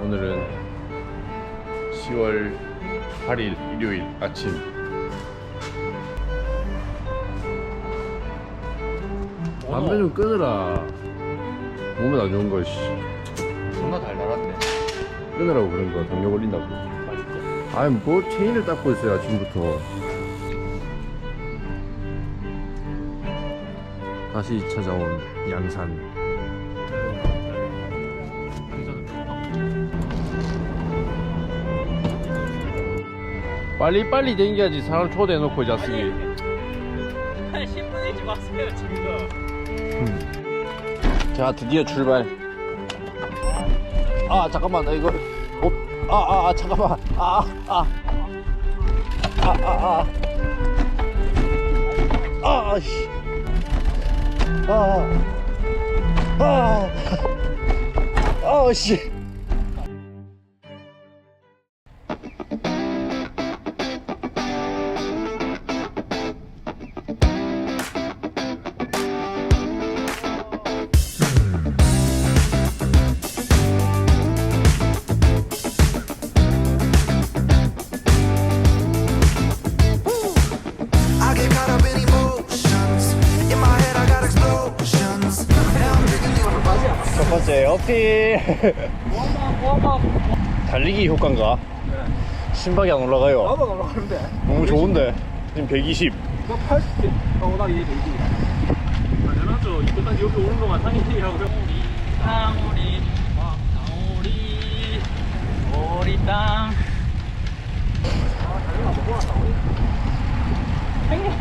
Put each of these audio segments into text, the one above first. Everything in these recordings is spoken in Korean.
오늘은 10월 8일 일요일 아침. 담배 좀 끊으라. 몸에 안 좋은 거 씨. 존나 달달한데. 끊으라고 그런 거 당뇨 걸린다고. 맛있어. 아니 뭐 체인을 닦고 있어요 아침부터. 다시 찾아온 양산 빨리빨리 댕겨야지 사람 초대해놓고 이 자식이. 10분 일찍 왔어요 지금. 자 드디어 출발. 아 잠깐만 나 이거 아아 아, 잠깐만. 아아아아아아아씨. 아아아씨 어필 달리기 효과인가? 심박이 안 올라가요. 나도 올라가는데. 너무 좋은데? 지금 120 너 80, 어, 나 이제 100이야 당연하죠 이때까지 여기 오는 동안 상인이라고 땅우리 땅우리 우리 땅 아, 자전거 먹고 왔다 형님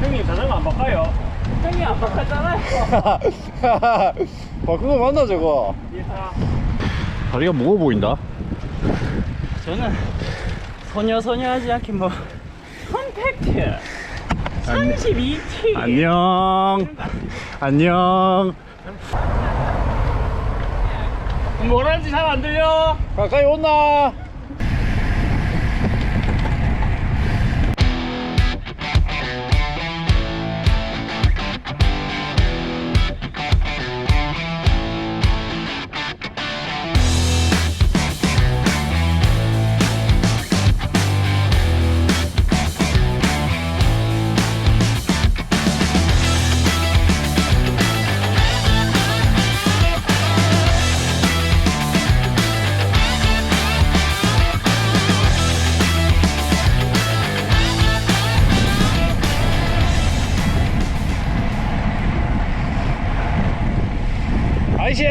형님 자전거 안 바꿔요 형님 안 바꿨잖아요 바꾼 거 맞나 저거? 다리가 무거워 보인다. 저는 소녀 소녀하지 않게 뭐 컴팩트. 32T 안녕. 안녕. 뭐라는지 잘 안 들려. 가까이 온나 아이씨.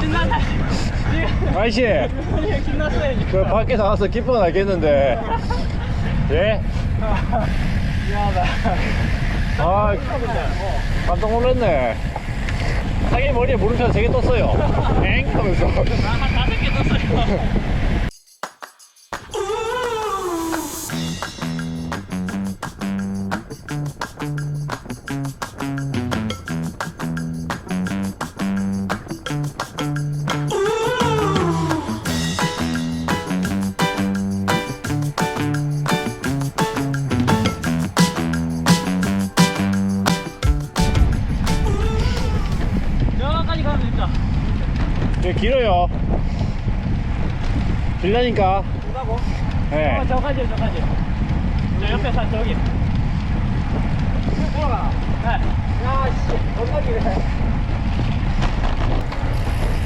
신나다. 아이씨. 신났어요 그 밖에 나가서 기뻐는 알겠는데. 예? 미안하다. 아 깜짝 놀랐네. 자기 머리에 물음표 3개 떴어요. 엥? 하면서. 한 다섯 개 떴어요 길라니까. 오다고? 예. 어, 저까지요 저까지. 저 옆에 산 저기. 돌아가 네. 야씨 얼마 길해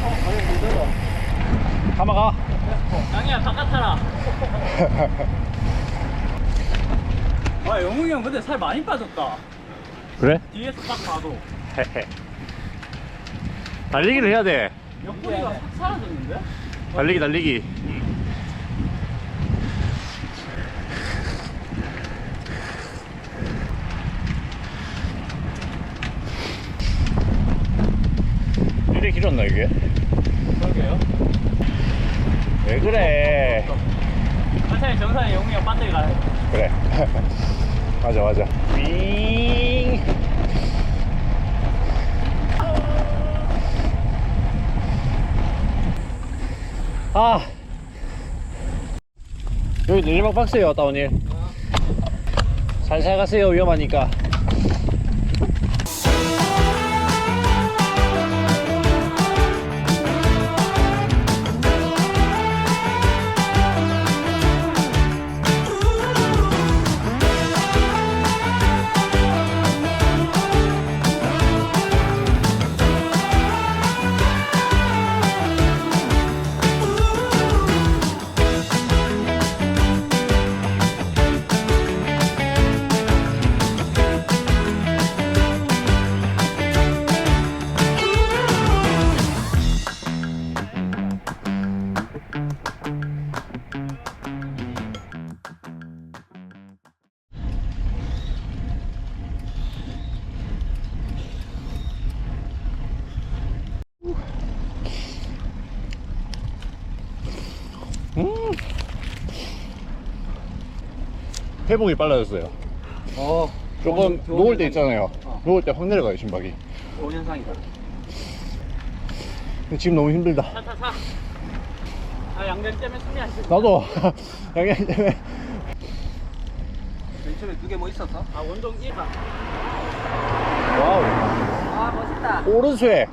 어 아니 못들어. 가마가 양이야 바깥 타라 아 영웅이 형 근데 살 많이 빠졌다. 그래? 뒤에서 딱 봐도. 달리기를 해야 돼. 옆구리가 확 사라졌는데? 달리기 달리기 길었나 이게? 그러게요. 왜 그래? 천천히 정상에 영웅이 형 반대에 가요. 그래. 맞아 맞아. 윙! 아! 여기 내리막 박스예요 다운일 살살 가세요 위험하니까 회복이 빨라졌어요. 어 조금 좋은 녹을 때 현상이다. 있잖아요. 어. 녹을 때 확 내려가요 심박이. 좋은 현상이다. 근데 지금 너무 힘들다. 타타타 아 양장 때문에 쉬어 나도. 양양 때문에. 맨 처음에 두 개 뭐 있었어? 아 원동 1가 와우. 아 멋있다. 오른수에.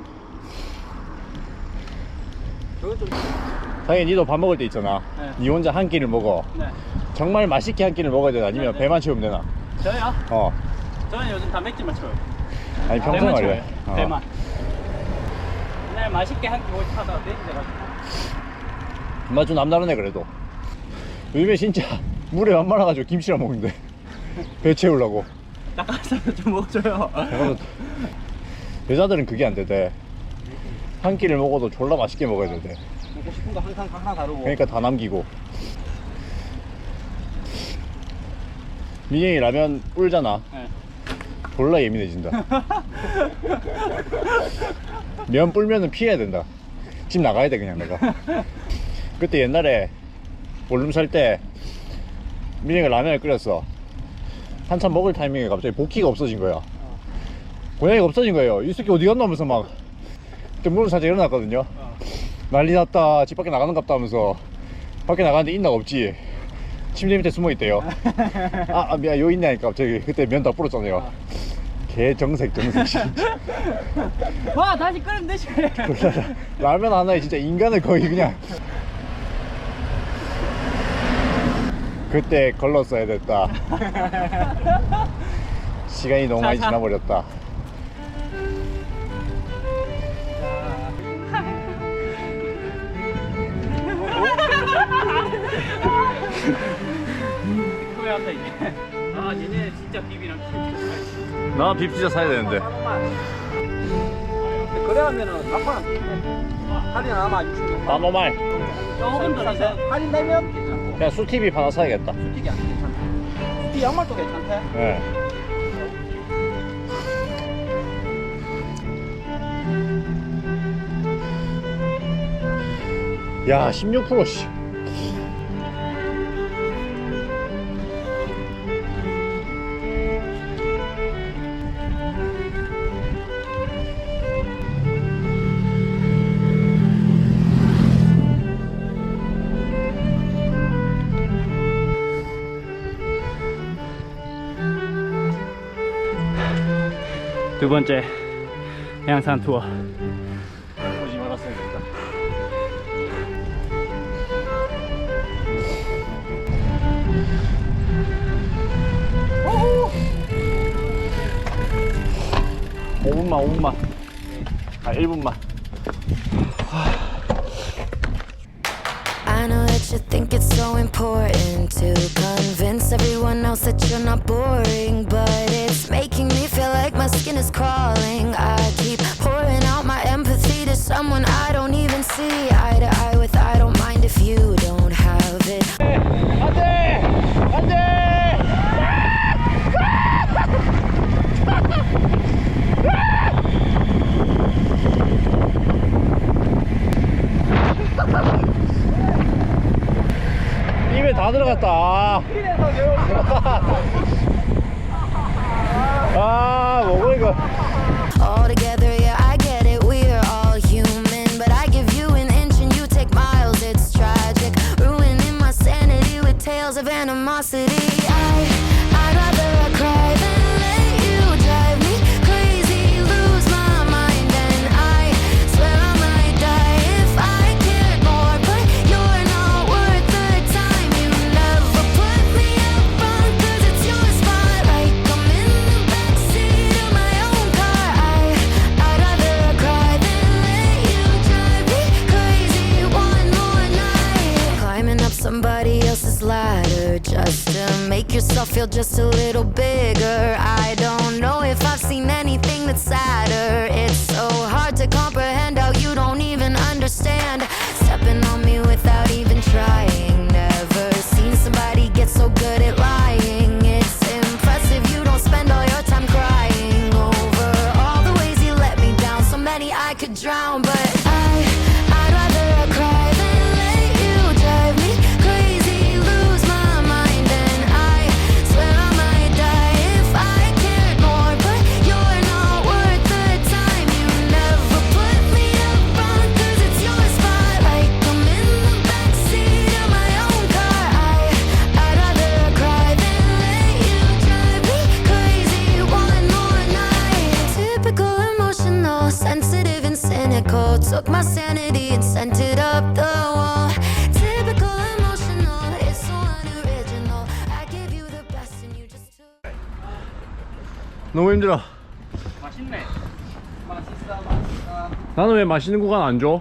저건 좀 당연히 니도 밥 먹을 때 있잖아. 네. 니 혼자 한 끼를 먹어. 네. 정말 맛있게 한 끼를 먹어야 되나? 아니면 네, 네. 배만 채우면 되나? 저요? 어. 저는 요즘 단백질만 쳐요. 아니 배만 말이야 쳐요. 어. 배만. 옛날에 맛있게 한끼 먹고 하다가 돼가지고. 엄마 좀 남다르네 그래도. 요즘에 진짜 물에 안 말아가지고 김치랑 먹는데. 배 채우려고. 닭가슴살 좀 먹어줘요. 그래서 여자들은 그게 안 되대. 한 끼를 먹어도 졸라 맛있게 먹어야 되대. 먹고 싶은 거 항상 하나 다르고. 그러니까 다 남기고 민영이 라면 불잖아. 네. 졸라 예민해진다. 면 불면은 피해야 된다. 집 나가야 돼 그냥 내가. 그때 옛날에 볼륨 살 때 민영이가 라면을 끓였어. 한참 먹을 타이밍에 갑자기 복기가 없어진 거야. 고양이가 없어진 거예요. 이 새끼 어디 갔나 하면서 막 그때 물을 살짝 일어났거든요. 어. 난리 났다. 집 밖에 나가는 갑다 하면서 밖에 나가는데 있나 없지 침대 밑에 숨어 있대요. 아, 아 미안 여기 있냐니까 갑자기 그때 면 다 불었잖아요. 개 정색 정색 진짜. 와 다시 끓으면 되지. 라면 하나에 진짜 인간을 거의 그냥. 그때 걸렀어야 됐다. 시간이 너무 많이 자, 자. 지나버렸다 후회한다 이제. 아 얘네 진짜 비비랑 나빕 진짜 사야 되는데. 그래 하면은 아빠 할인 아마 60만 나노말 조금 더 사세 할인 되면 괜찮고. 그냥 수TV 하나 사야겠다. 수틱이 안 괜찮다 수틱 양말도 괜찮대? 예. 야, 16% 씨. 두 번째 해양산 투어 오지 말았어야 된다. 오분만오분만 아, 1분만. I know that you think it's so important to convince everyone else that you're not boring, but it's making is crawling. I keep pouring out my empathy to someone I don't even see eye to eye with. I don't mind if you don't have it. 안 돼! 안 돼! 입에 다 들어갔다. All together, yeah, I get it. We are all human, but I give you an inch and you take miles. It's tragic, ruining my sanity with tales of animosity. Feel just a little bigger. I don't know if I've seen anything that's sadder. It's so hard to comprehend how you don't even understand. 힘들어 맛있네. 맛있어, 맛있어. 나는 왜 맛있는 구간 안 줘?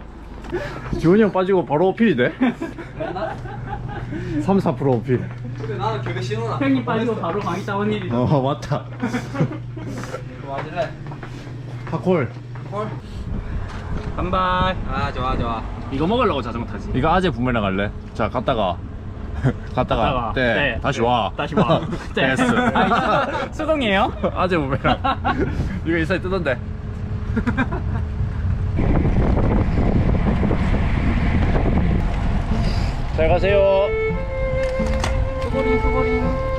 지원이 형 빠지고 바로 어필이 돼? 3, 4% 어필 근데 나는 교대 신호나 형님 빠지고 바로 강의 따온 일이다. 어 맞다 맞을래? 팝콜 헐. 간발. 아 좋아 좋아 이거 먹으려고 자전거 타지. 이거 아재 부메랑 갈래? 자 갔다가 갔다가 갔다가, 네, 네, 다시 네, 와 다시 와. 네. 됐어 아, 수동- 수동 이에요? 아재 부메랑 이거 인스타에 뜨던데 잘 가세요 수고링, 수고링.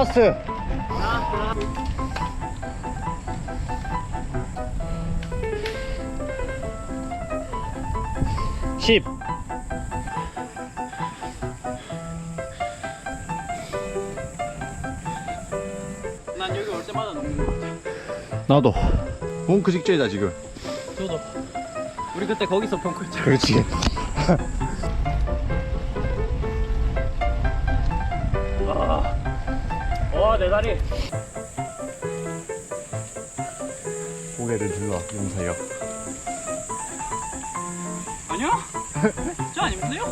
라스트 십난 여기 올 때마다 녹는 거 같아. 나도 몽크 직전이다 지금 저도. 우리 그때 거기서 펑크 했잖아. 그렇지 다리. 고개를 들러 용사여 아니요? 저 아닌데요?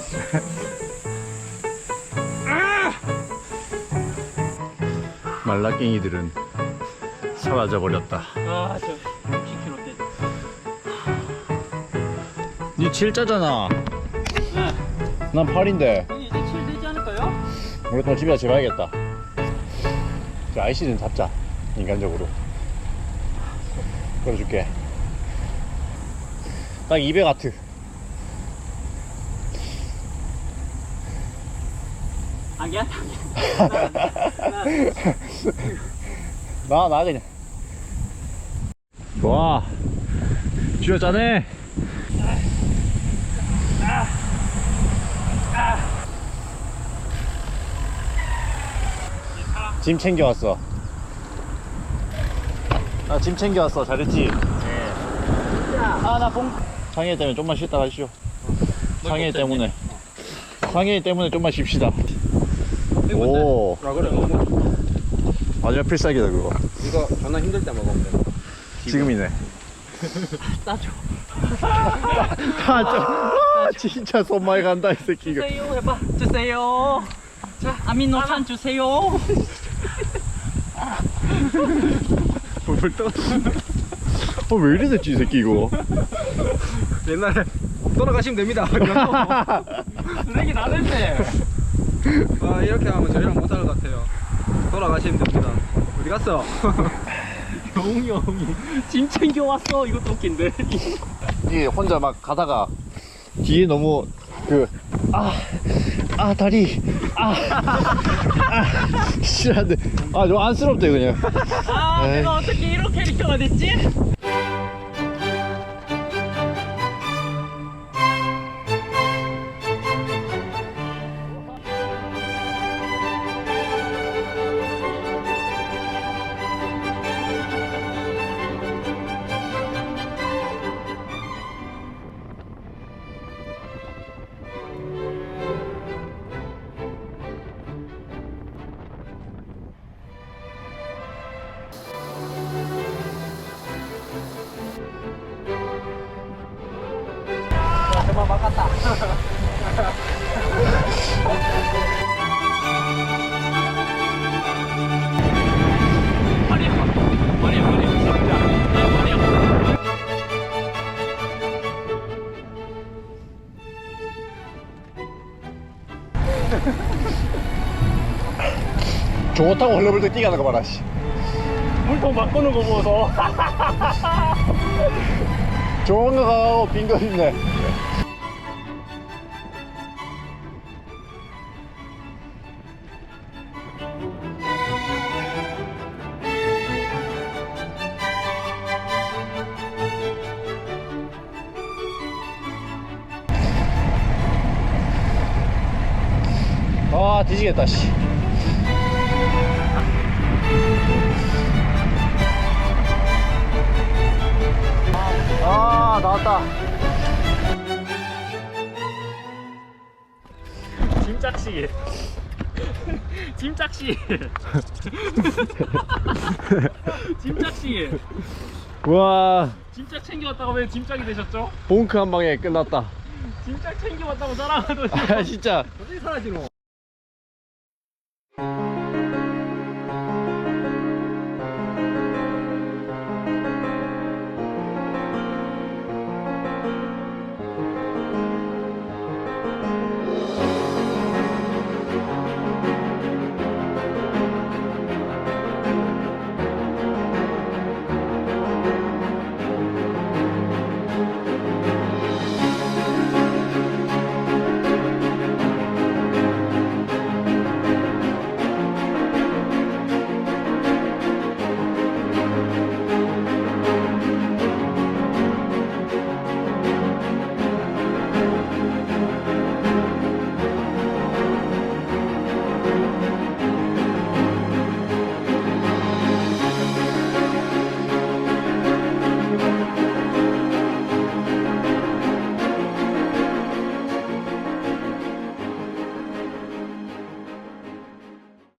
말라깽이들은 사라져 버렸다 아, 저 60kg 대. 니 7자잖아 네. 난 8인데 형님 이제 7 되지 않을까요? 우리 또 집에 가서 봐야겠다 저 IC 좀 잡자 인간적으로 끌어줄게 딱 200와트 안개 안개. 나, 나 그냥. 좋아. 쥐어 짜네. 짐 챙겨왔어. 나짐 챙겨왔어. 잘했지? 네. 아, 나 봉. 장애 때문에 좀만 쉬었다 가시오. 장애 때문에. 장애 때문에 좀만 쉽시다. 오. 아 그래 먹어 마지막 필살기다, 그거. 이거 존나 힘들 때 먹으면 돼 지금이네. 따줘. 아, 저, 아, 진짜 손 많이 간다, 이 새끼. 이거. 주세요 해봐. 주세요. 자, 아미노산 주세요. 뭘 떠? 어, 왜 이래 됐지, 이 새끼, 이거. 옛날에 돌아가시면 됩니다 쓰레기 나는데. 아 이렇게 하면 저희랑 못할 것 같아요 돌아가시면 됩니다 어디 갔어? 영웅이 형이 짐 챙겨왔어 이것도 웃긴데 이게 혼자 막 가다가 뒤에 너무 그 아, 아 다리 아, 아 싫어한데 아 좀 안쓰럽대 그냥 아 에이. 내가 어떻게 이런 캐릭터가 됐지? 좋다고 헐레벌떡 뛰가는 거 봐라 씨. 물통 바꾸는 거 보소 좋은 거 가고 빈거 있네. 아 뒤지겠다 씨 아 나왔다. 짐짝시 짐짝시 짐짝시 우와. 짐짝 챙겨왔다고 왜 짐짝이 되셨죠? 봉크 한 방에 끝났다. 짐짝 챙겨왔다고 자랑하더니 아 진짜. 어디 사라지노?